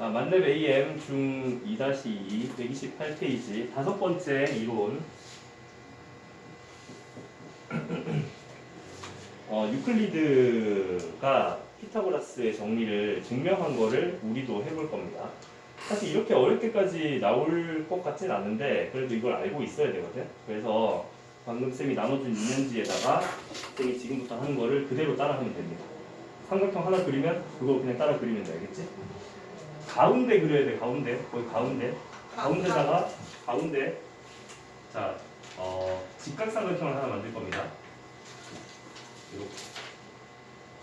자, 만렙 AM 중 2-2 128페이지 다섯 번째 이론 어, 유클리드가 피타고라스의 정리를 증명한 거를 우리도 해볼 겁니다. 사실 이렇게 어렵게까지 나올 것 같진 않은데 그래도 이걸 알고 있어야 되거든. 그래서 방금 쌤이 나눠준 유년지에다가 쌤이 지금부터 하는 거를 그대로 따라하면 됩니다. 삼각형 하나 그리면 그거 그냥 따라 그리면 돼, 알겠지? 가운데 그려야 돼, 가운데. 거기 가운데. 가운데다가 가운데. 자, 어, 직각삼각형을 하나 만들 겁니다. 이렇게.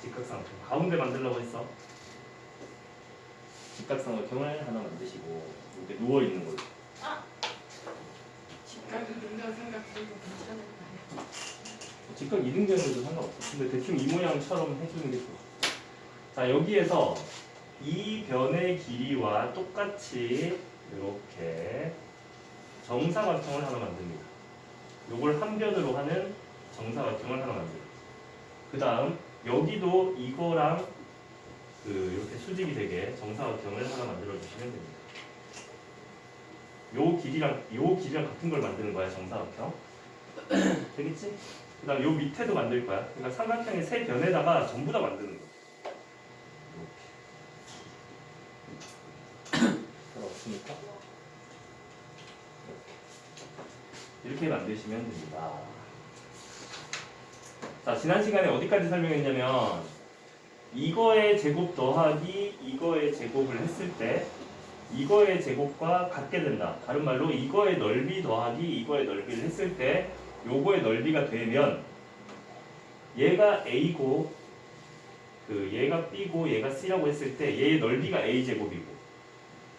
직각삼각형. 가운데 만들려고 했어. 직각삼각형을 하나 만드시고 이렇게 누워 있는 걸로. 직각이 능력 생각해도 괜찮을까요? 직각 이등변에도 상관없어. 근데 대충 이 모양처럼 해주는 게 좋아. 자, 여기에서 이 변의 길이와 똑같이 이렇게 정사각형을 하나 만듭니다. 요걸 한 변으로 하는 정사각형을 하나 만들고. 그 다음, 여기도 이거랑 그 이렇게 수직이 되게 정사각형을 하나 만들어 주시면 됩니다. 요 길이랑 요 길이랑 같은 걸 만드는 거야 정사각형. 되겠지? 그다음 요 밑에도 만들 거야. 그러니까 삼각형의 세 변에다가 전부 다 만드는 거야. 이렇게. 잘 없으니까 이렇게 만드시면 됩니다. 자 지난 시간에 어디까지 설명했냐면 이거의 제곱 더하기 이거의 제곱을 했을 때 이거의 제곱과 같게 된다. 다른 말로 이거의 넓이 더하기 이거의 넓이를 했을 때 요거의 넓이가 되면 얘가 a고 그 얘가 b고 얘가 c라고 했을 때 얘의 넓이가 a 제곱이고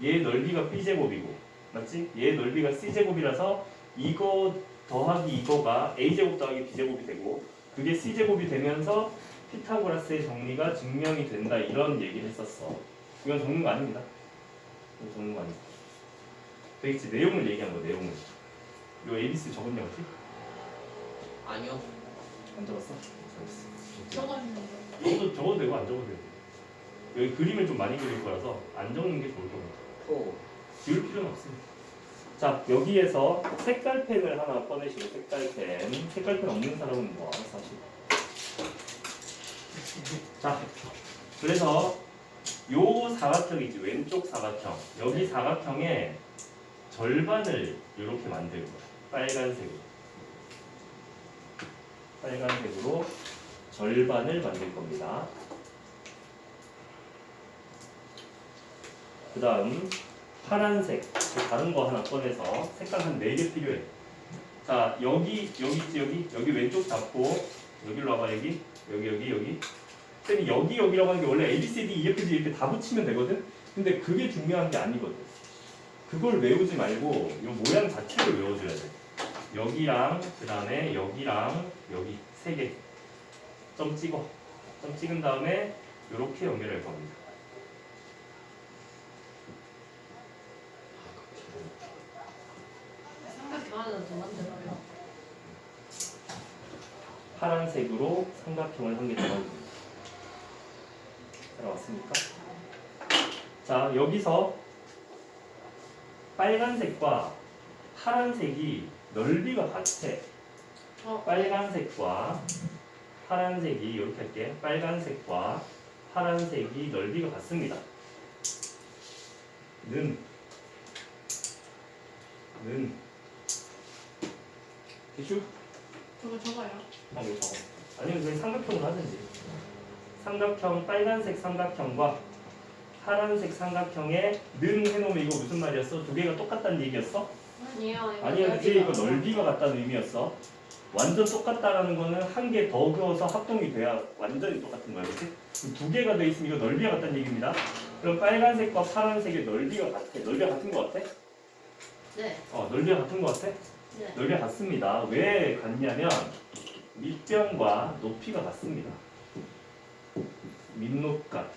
얘의 넓이가 b 제곱이고 맞지? 얘의 넓이가 c 제곱이라서 이거 더하기 이거가 a 제곱 더하기 b 제곱이 되고 그게 c 제곱이 되면서 피타고라스의 정리가 증명이 된다 이런 얘기를 했었어. 이건 적는 거 아닙니다. 적는 거 아닙니다. 되겠지? 내용을 얘기한 거 내용을. 이거 ABC 적었냐 혹시? 아니요. 안 적었어? 적었어. 적었는데 이것도 적어도 되고 안 적어도 되고. 여기 그림을 좀 많이 그릴 거라서 안 적는 게 좋을 것 같아. 호. 지울 필요는 없습니다. 자 여기에서 색깔펜을 하나 꺼내시고 색깔펜. 색깔펜 없는 사람은 뭐 알아서 하시고. 자 그래서 요 사각형 있지 왼쪽 사각형 여기 사각형의 절반을 이렇게 만들 거야. 빨간색으로. 빨간색으로 절반을 만들 겁니다. 그 다음 파란색 그 다른 거 하나 꺼내서 색깔 한 4개 필요해. 자 여기 여기 있지 여기? 여기 왼쪽 잡고 여기로 와봐 여기. 여기 여기 여기. 쌤이 여기 여기라고 하는 게 원래 A, B, C, D, E, F, G 이렇게 다 붙이면 되거든? 근데 그게 중요한 게 아니거든. 그걸 외우지 말고 이 모양 자체를 외워줘야 돼. 여기랑 그 다음에 여기랑 여기 세 개. 점 찍어. 점 찍은 다음에 이렇게 연결할 겁니다 삼각형 하나 더 만들어요. 파란색으로 삼각형을 한개더 만듭니다. 들어왔습니까? 자, 여기서 빨간색과 파란색이 넓이가 같아. 어. 빨간색과 파란색이 이렇게 할게. 빨간색과 파란색이 넓이가 같습니다. 는, 는, 기슈? 저거 적어요. 아, 이거 적어. 아니면 그냥 삼각형으로 하든지. 삼각형, 빨간색 삼각형과 파란색 삼각형에 는 해놓으면 이거 무슨 말이었어? 두 개가 똑같다는 얘기였어? 아니요. 이거 아니야, 그치? 이거 넓이가 넓이가 같다는 의미였어. 완전 똑같다라는 거는 한 개 더 그어서 합동이 돼야 완전히 똑같은 거야? 그럼 두 개가 돼 있으면 이거 넓이가 같다는 얘기입니다. 그럼 빨간색과 파란색의 넓이가 같아. 넓이가 같은 거 같아? 네. 어, 넓이가 같은 거 같아? 네. 넓이가 같습니다. 왜 같냐면 밑변과 높이가 같습니다. 밑높이가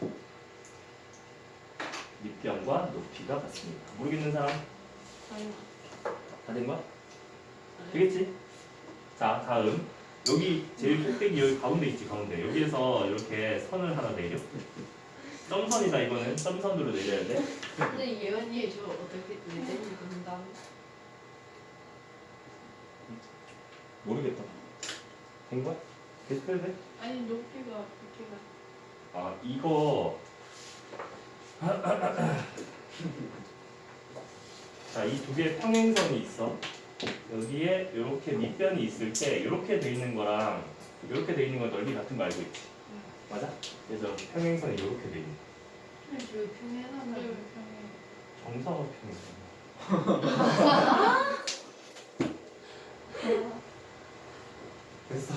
밑변과 높이가 같습니다. 모르겠는 사람 아니요. 다 된 거야? 되겠지? 자 다음 여기 제일 꼭대기 여기 가운데 있지 가운데 여기에서 이렇게 선을 하나 내려 점선이다 이거는 점선으로 내려야 돼. 근데 예언이 저 어떻게 내는지 본다. 모르겠다. 된 거야? 계속 해도 돼? 아니 높이가 높이가. 아 이거 자 이 두 개의 평행선이 있어 여기에 이렇게 밑변이 있을 때 이렇게 돼 있는 거랑 이렇게 돼 있는 건 넓이 같은 거 알고 있지 맞아? 그래서 평행선이 이렇게 돼 있는 근데 저 평행하면 정사각 평행선 됐어?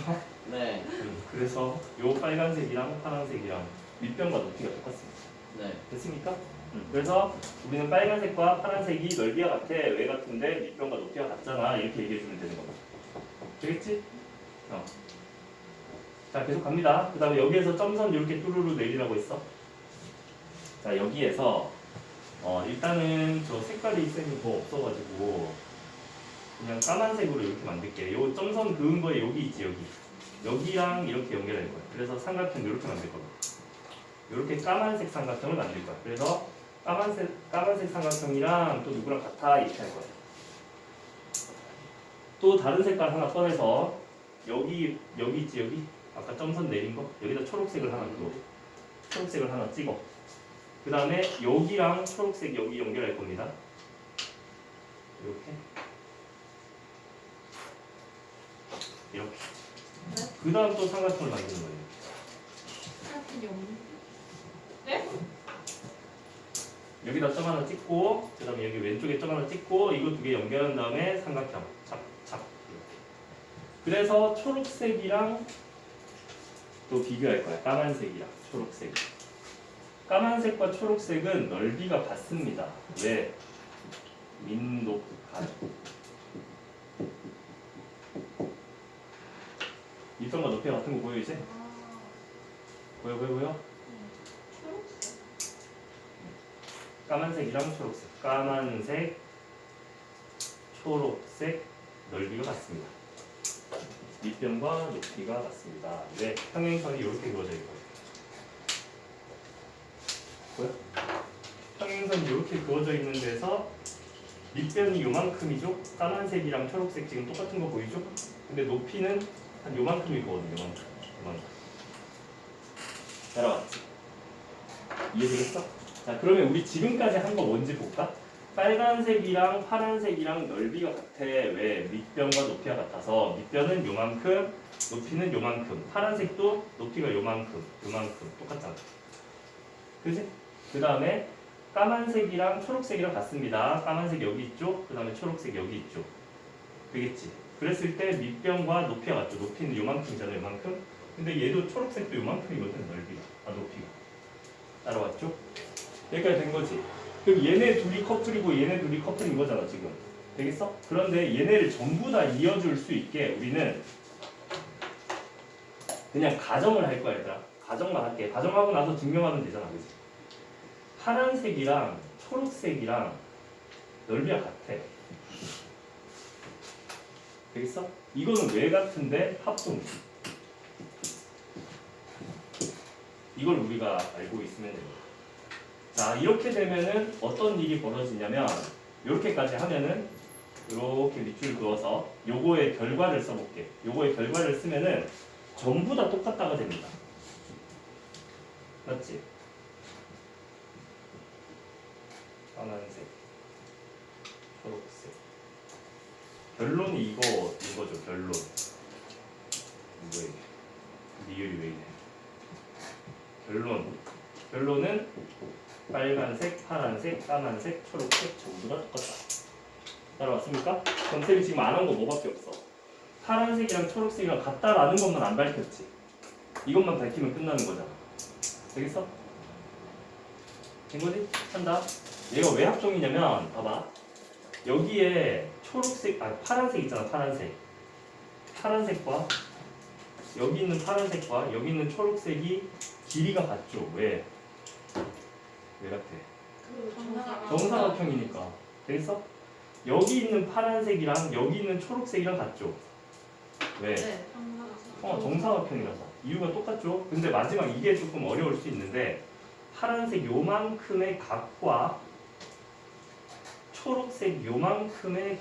네. 음, 그래서 요 빨간색이랑 파란색이랑 밑변과 높이가 똑같습니다 네. 됐습니까? 음, 그래서 우리는 빨간색과 파란색이 넓이가 같아 왜 같은데 밑변과 높이가 같잖아 이렇게 얘기해 주면 되는 거다 되겠지? 어. 자 계속 갑니다 그 다음에 여기에서 점선 이렇게 뚜루루 내리라고 했어 자 여기에서 어, 일단은 저 색깔이 쌤이 더 없어가지고 그냥 까만색으로 이렇게 만들게 요 점선 그은 거에 여기 있지 여기 여기랑 이렇게 연결할 거야 그래서 삼각형 이렇게 만들 거야 이렇게 까만색 삼각형을 만들 거야. 그래서 까만색 까만색 삼각형이랑 또 누구랑 같아 이렇게 할 거야. 또 다른 색깔 하나 꺼내서 여기 여기 있지 여기 아까 점선 내린 거 여기다 초록색을 하나 그어 초록색을 하나 찍어. 그 다음에 여기랑 초록색 여기 연결할 겁니다. 이렇게 이렇게. 그 다음 또 삼각형을 만드는 거예요. 사진이 없는. 여기다 점 하나 찍고 그 다음에 여기 왼쪽에 점 하나 찍고 이거 두 개 연결한 다음에 삼각형 착착 이렇게. 그래서 초록색이랑 또 비교할 거야 까만색이랑 초록색 까만색과 초록색은 넓이가 같습니다 왜 민높이가 밑변과 높이가 같은 거 보여 이제 아 보여 보여 보여. 까만색이랑 초록색, 까만색, 초록색 넓이가 같습니다. 밑변과 높이가 같습니다. 네, 평행선이 이렇게 그어져 있고요. 보여? 평행선이 이렇게 그어져 있는 데서 밑변이 요만큼이죠? 까만색이랑 초록색 지금 똑같은 거 보이죠? 근데 높이는 한 요만큼이거든요, 요만큼. 요만큼. 따라왔지? 이해되겠어? 자 그러면 우리 지금까지 한 거 뭔지 볼까? 빨간색이랑 파란색이랑 넓이가 같아 왜? 밑변과 높이가 같아서 밑변은 요만큼 높이는 요만큼 파란색도 높이가 요만큼 요만큼 똑같잖아 그지? 그 다음에 까만색이랑 초록색이랑 같습니다 까만색 여기 있죠? 그 다음에 초록색 여기 있죠 되겠지? 그랬을 때 밑변과 높이가 같죠 높이는 요만큼이잖아 요만큼 근데 얘도 초록색도 요만큼이거든 넓이가 아 높이가 따라왔죠? 여기까지 된 거지. 그럼 얘네 둘이 커플이고 얘네 둘이 커플인 거잖아 지금. 되겠어? 그런데 얘네를 전부 다 이어줄 수 있게 우리는 그냥 가정을 할 거야 얘들아. 가정만 할게. 가정하고 나서 증명하면 되잖아. 그지? 파란색이랑 초록색이랑 넓이가 같아. 되겠어? 이거는 왜 같은데 합동. 이걸 우리가 알고 있으면 됩니다. 자 이렇게 되면은 어떤 일이 벌어지냐면 이렇게까지 하면은 이렇게 밑줄 그어서 요거의 결과를 써볼게. 요거의 결과를 쓰면은 전부 다 똑같다가 됩니다. 맞지? 까만색, 초록색. 결론이 이거 이거죠. 결론. 이거 리을이 왜 이래? 결론. 결론은 빨간색, 파란색, 까만색, 초록색 전부 다 똑같다. 따라왔습니까? 그럼 쌤이 지금 안 한 거 뭐밖에 없어. 파란색이랑 초록색이랑 같다라는 것만 안 밝혔지. 이것만 밝히면 끝나는 거잖아. 되겠어? 된 거지? 한다. 얘가 왜 합종이냐면 봐봐. 여기에 초록색, 아 파란색 있잖아. 파란색. 파란색과 여기 있는 파란색과 여기 있는 초록색이 길이가 같죠. 왜? 왜 같아? 그 정사각형이니까 되겠어? 여기 있는 파란색이랑 여기 있는 초록색이랑 같죠? 왜? 네. 어 정사각형이라서 이유가 똑같죠? 근데 마지막 이게 조금 어려울 수 있는데 파란색 요만큼의 각과 초록색 요만큼의